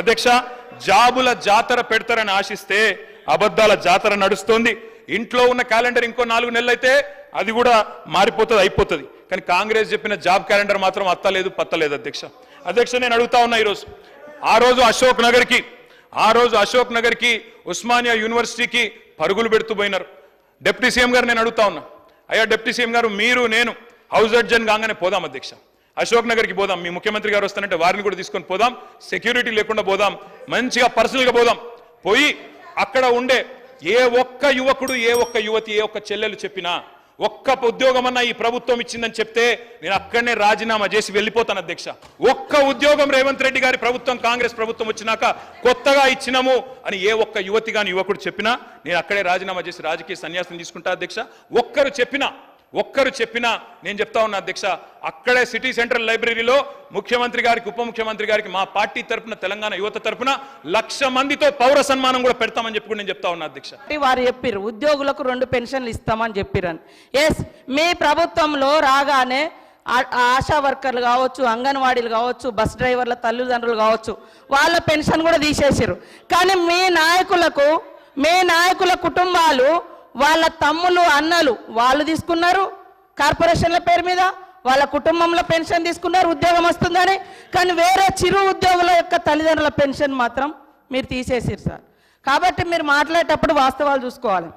అధ్యక్ష జాబుల జాతర పెడతారని ఆశిస్తే అబద్ధాల జాతర నడుస్తోంది. ఇంట్లో ఉన్న క్యాలెండర్ ఇంకో నాలుగు నెలలు అయితే అది కూడా మారిపోతుంది అయిపోతుంది. కానీ కాంగ్రెస్ చెప్పిన జాబ్ క్యాలెండర్ మాత్రం అత్తలేదు పత్తలేదు అధ్యక్ష. అధ్యక్ష నేను అడుగుతా ఉన్నా ఈరోజు. ఆ రోజు అశోక్ నగర్కి ఆ రోజు అశోక్ నగర్కి ఉస్మానియా యూనివర్సిటీకి పరుగులు పెడుతూ పోయినారు. డిప్యూటీ సీఎం గారు నేను అడుగుతా ఉన్నా. అయ్యా డిప్యూటీ సీఎం గారు మీరు నేను హౌస్ అడ్జన్ కాగానే పోదాం అధ్యక్ష. అశోక్ నగర్కి పోదాం. మీ ముఖ్యమంత్రి గారు వస్తానంటే వారిని కూడా తీసుకొని పోదాం. సెక్యూరిటీ లేకుండా పోదాం. మంచిగా పర్సనల్గా పోదాం. పోయి అక్కడ ఉండే ఏ ఒక్క యువకుడు ఏ ఒక్క యువతి ఏ ఒక్క చెల్లెలు చెప్పినా ఒక్క ఉద్యోగం అన్న ఈ ప్రభుత్వం ఇచ్చిందని చెప్తే నేను అక్కడనే రాజీనామా చేసి వెళ్ళిపోతాను అధ్యక్ష. ఒక్క ఉద్యోగం రేవంత్ రెడ్డి గారి ప్రభుత్వం కాంగ్రెస్ ప్రభుత్వం వచ్చినాక కొత్తగా ఇచ్చినాము అని ఏ ఒక్క యువతి కానీ యువకుడు చెప్పినా నేను అక్కడే రాజీనామా చేసి రాజకీయ సన్యాసం తీసుకుంటా అధ్యక్ష. ఒక్కరు చెప్పినా ఒక్కరు చెప్పినా నేను చెప్తా ఉన్నా అధ్యక్ష అక్కడే సిటీ సెంట్రల్ లైబ్రరీలో ముఖ్యమంత్రి గారికి ఉప ముఖ్యమంత్రి గారికి మా పార్టీ తరపున తెలంగాణ యువత తరఫున లక్ష మందితో పౌర సన్మానం కూడా పెడతామని చెప్పి నేను చెప్తా ఉన్నా అధ్యక్ష. వారు చెప్పిర్రు ఉద్యోగులకు రెండు పెన్షన్లు ఇస్తామని చెప్పిరని ఎస్ మీ ప్రభుత్వంలో రాగానే ఆ- ఆశా వర్కర్లు కావచ్చు అంగన్వాడీలు కావచ్చు బస్ డ్రైవర్ల తల్లిదండ్రులు కావచ్చు వాళ్ళ పెన్షన్ కూడా తీసేసారు కానీ మీ నాయకులకు మీ నాయకుల కుటుంబాలు వాళ్ళ తమ్ములు అన్నలు వాళ్ళు తీసుకున్నారు. కార్పొరేషన్ల పేరు మీద వాళ్ళ కుటుంబంలో పెన్షన్ తీసుకున్నారు ఉద్యోగం వస్తుందని. కానీ వేరే చిరు ఉద్యోగుల యొక్క తల్లిదండ్రుల పెన్షన్ మాత్రం మీరు తీసేసారు సార్. కాబట్టి మీరు మాట్లాడేటప్పుడు వాస్తవాలు చూసుకోవాలి.